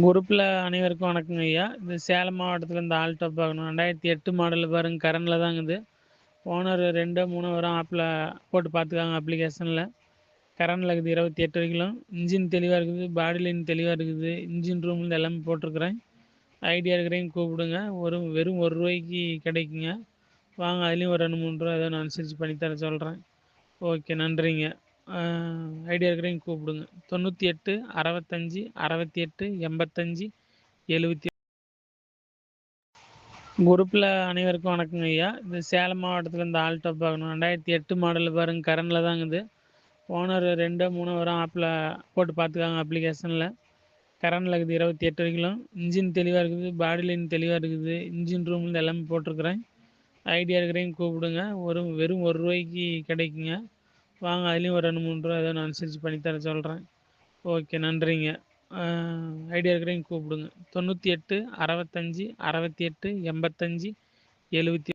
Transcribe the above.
குரூப்பில் அனைவருக்கும் வணக்கங்க ஐயா. இது சேலம் மாவட்டத்தில் இந்த ஆல்டோ பார்க்கணும் ரெண்டாயிரத்தி எட்டு மாடலில் பாருங்க கரண்டில் தாங்குது ஓனர் ரெண்டோ மூணோ வரும் ஆப்பில் போட்டு பார்த்துக்காங்க அப்ளிகேஷனில் கரண்டில் இருக்குது இருபத்தி எட்டு வரைக்கும். இன்ஜின் தெளிவாக இருக்குது பாடி லைன் தெளிவாக இருக்குது. இன்ஜின் ரூம்லேருந்து எல்லாமே போட்டிருக்கிறேன். ஐடியா இருக்கிறேங்க கூப்பிடுங்க. ஒரு வெறும் ஒரு ரூபாய்க்கு கிடைக்குங்க. வாங்க அதுலேயும் ஒரு ரெண்டு மூணு ரூபா ஏதோ நான் அனுசரித்து பண்ணித்தர சொல்கிறேன் ஓகே நன்றிங்க. ஐடியா இருக்கிறவங்க கூப்பிடுங்க. தொண்ணூற்றி எட்டு அறுபத்தஞ்சி அறுபத்தி எட்டு எண்பத்தஞ்சி எழுபத்தி குரூப்பில் அனைவருக்கும் வணக்கங்க ஐயா. இது சேலம் மாவட்டத்தில் இந்த ஆல்டோ பார்க்கணும் ரெண்டாயிரத்தி எட்டு மாடல் பாருங்க கரண்டில் தாங்குது ஓனர் ரெண்டோ மூணோ வரும் ஆப்பில் போட்டு பார்த்துக்காங்க அப்ளிகேஷனில் கரண்டில் இருக்குது இருபத்தி எட்டு வரைக்கும். இன்ஜின் தெளிவாக இருக்குது பாடி லைன் தெளிவாக இருக்குது. இன்ஜின் ரூம்லேருந்து எல்லாமே போட்டிருக்கிறேன். ஐடியா இருக்கிறவங்க கூப்பிடுங்க. ஒரு வெறும் ஒரு ரூபாய்க்கு கிடைக்குங்க. வாங்க அதுலேயும் ஒரு ரெண்டு மூணு ரூபா ஏதோ நான் அனுசரித்து பண்ணித்தர சொல்கிறேன் ஓகே நன்றிங்க. ஐடியா இருக்கிறவங்க கூப்பிடுங்க. தொண்ணூற்றி எட்டு அறுபத்தஞ்சி அறுபத்தி எட்டு எண்பத்தஞ்சி எழுபத்தி